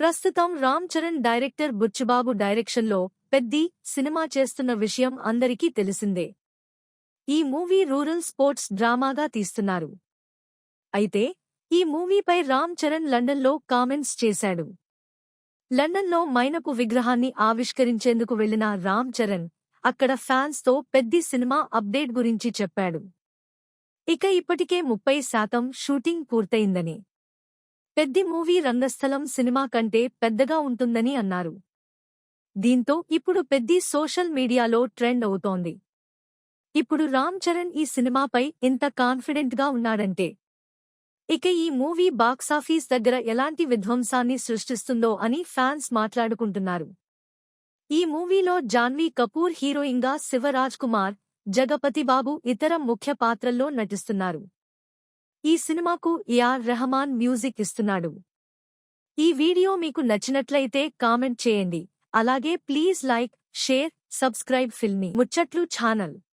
ప్రస్తుతం రామ్ చరణ్ డైరెక్టర్ బుచ్చుబాబు డైరెక్షన్లో పెద్ది సినిమా చేస్తున్న విషయం అందరికీ తెలిసిందే. ఈ మూవీ రూరల్ స్పోర్ట్స్ డ్రామాగా తీస్తున్నారు. అయితే ఈ మూవీపై రామ్ చరణ్ లండన్లో కామెంట్స్ చేశాడు. లండన్లో మైనపు విగ్రహాన్ని ఆవిష్కరించేందుకు వెళ్ళిన రామ్ చరణ్ అక్కడ ఫ్యాన్స్తో పెద్ది సినిమా అప్డేట్ గురించి చెప్పాడు. ఇక ఇప్పటికే ముప్పై శాతం షూటింగ్ పూర్తయిందని. పెద్ది మూవీ రంగస్థలం సినిమా కంటే పెద్దగా ఉంటుందని అన్నారు. దీంతో ఇప్పుడు పెద్ది సోషల్ మీడియాలో ట్రెండ్ అవుతోంది. ఇప్పుడు రామ్ చరణ్ ఈ సినిమాపై ఇంత కాన్ఫిడెంట్గా ఉన్నాడంటే ఇక ఈ మూవీ బాక్సాఫీస్ దగ్గర ఎలాంటి విధ్వంసాన్ని సృష్టిస్తుందో అని ఫ్యాన్స్ మాట్లాడుకుంటున్నారు. ఈ మూవీలో జాన్వీ కపూర్ హీరోయిన్గా శివరాజ్ కుమార్ జగపతిబాబు ఇతర ముఖ్య పాత్రల్లో నటిస్తున్నారు. ఈ సినిమాకు ఏఆర్ రెహమాన్ మ్యూజిక్ ఇస్తున్నాడు. ఈ వీడియో మీకు నచ్చినట్లయితే కామెంట్ చేయండి. అలాగే please like share subscribe Filmy Muchatlu channel.